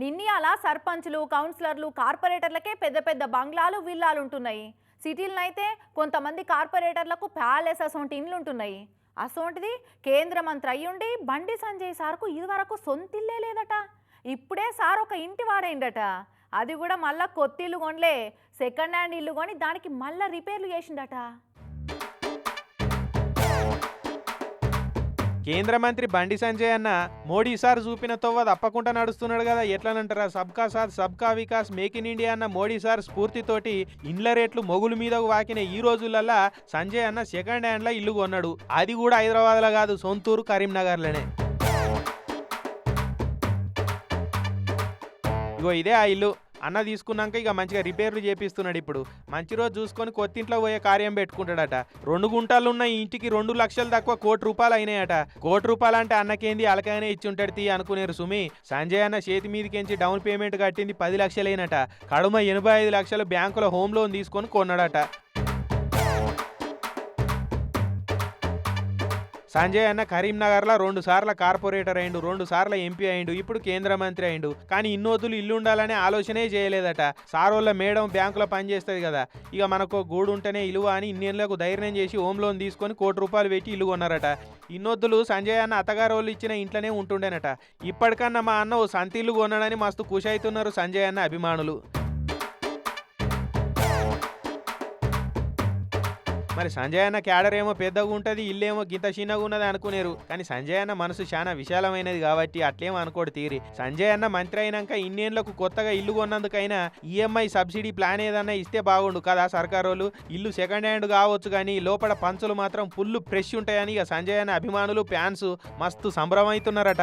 నిన్నియాల సర్పంచ్లు కౌన్సిలర్లు కార్పొరేటర్లకే పెద్ద పెద్ద బంగ్లాలు విల్లాలు ఉంటున్నాయి. సిటీలను అయితే కొంతమంది కార్పొరేటర్లకు ప్యాలెస్ అసొంటి ఇండ్లు ఉంటున్నాయి అసొంటిది కేంద్ర మంత్రి అయ్యుండి బండి సంజయ్ సార్కు ఇదివరకు సొంతిల్లే లేదట. ఇప్పుడే సార్ ఒక ఇంటి వాడైండట. అది కూడా మళ్ళా కొత్త ఇల్లు కొనలే సెకండ్ హ్యాండ్ ఇల్లు కొని దానికి మళ్ళీ రిపేర్లు చేసిండట. కేంద్ర మంత్రి బండి సంజయ్ అన్న మోడీ సార్ చూపిన తొవ్వ తప్పకుండా నడుస్తున్నాడు కదా. ఎట్లనంటారా? సబ్కా సాత్ సబ్కా వికాస్ మేక్ ఇన్ ఇండియా అన్న మోడీ సార్ స్ఫూర్తితోటి ఇండ్ల రేట్లు మొగుల మీదకు వాకిన ఈ రోజులల్లా సంజయ్ అన్న సెకండ్ హ్యాండ్లో ఇల్లు కొన్నాడు. అది కూడా హైదరాబాద్లో కాదు సొంతూరు కరీంనగర్లోనే. ఇగో ఇదే ఆ ఇల్లు. అన్న తీసుకున్నాక ఇక మంచిగా రిపేర్లు చేపిస్తున్నాడు ఇప్పుడు. మంచి రోజు చూసుకొని కొత్తింట్లో పోయే కార్యం పెట్టుకుంటాడట. రెండు గుంటాలున్న ఈ ఇంటికి రెండు లక్షలు తక్కువ కోటి రూపాయలు అయినాయట. కోటి రూపాయలు అంటే అన్నకేంది? అలకైనా ఇచ్చి ఉంటాడు తీ అనుకునేరు సుమి. సంజయ్ అన్న చేతి మీదకించి డౌన్ పేమెంట్ కట్టింది పది లక్షలైనట. కడుమ ఎనభై ఐదు లక్షలు బ్యాంకులో హోమ్ లోన్ తీసుకొని కొన్నాడట. సంజయ్ అన్న కరీంనగర్లో రెండు సార్ల కార్పొరేటర్ అయిండు రెండు సార్ల ఎంపీ అయిండు ఇప్పుడు కేంద్ర మంత్రి అయిండు. కానీ ఇన్నోతులు ఇల్లు ఉండాలనే ఆలోచనే చేయలేదట. సారోళ్ళ మేడం బ్యాంకులో పనిచేస్తుంది కదా. ఇక మనకు గూడు ఉంటేనే ఇలువ అని ఇన్నేళ్ళకు ధైర్యం చేసి హోమ్ లోన్ తీసుకొని కోటి రూపాయలు పెట్టి ఇల్లు కొన్నారట. ఇన్నొద్దులు సంజయ్ అన్న అత్తగారు వాళ్ళు ఇచ్చిన ఇంట్లోనే ఉంటుండేనట. ఇప్పటికన్నా మా అన్న ఓ సంతిల్లు కొన్నాడని మస్తు ఖుషి అవుతున్నారు సంజయ్ అన్న అభిమానులు. మరి సంజయ్ అన్న క్యాడర్ ఏమో పెద్దగా ఉంటుంది ఇల్లేమో గింత చిన్నగా ఉన్నది అనుకునేరు. కానీ సంజయ్ అన్న మనసు చాలా విశాలమైనది కాబట్టి అట్లేమో అనుకోడు తీరి. సంజయ్ అన్న మంత్రి అయినాక ఇన్నేళ్ళకు కొత్తగా ఇల్లు కొన్నందుకైనా ఈఎంఐ సబ్సిడీ ప్లాన్ ఏదన్నా ఇస్తే బాగుండు కదా సర్కారోళ్ళు. ఇల్లు సెకండ్ హ్యాండ్ కావచ్చు కానీ లోపల పంచులు మాత్రం ఫుల్ ఫ్రెష్ ఉంటాయని ఇక సంజయ్ అన్న అభిమానులు ఫ్యాన్స్ మస్తు సంభ్రమవుతున్నారట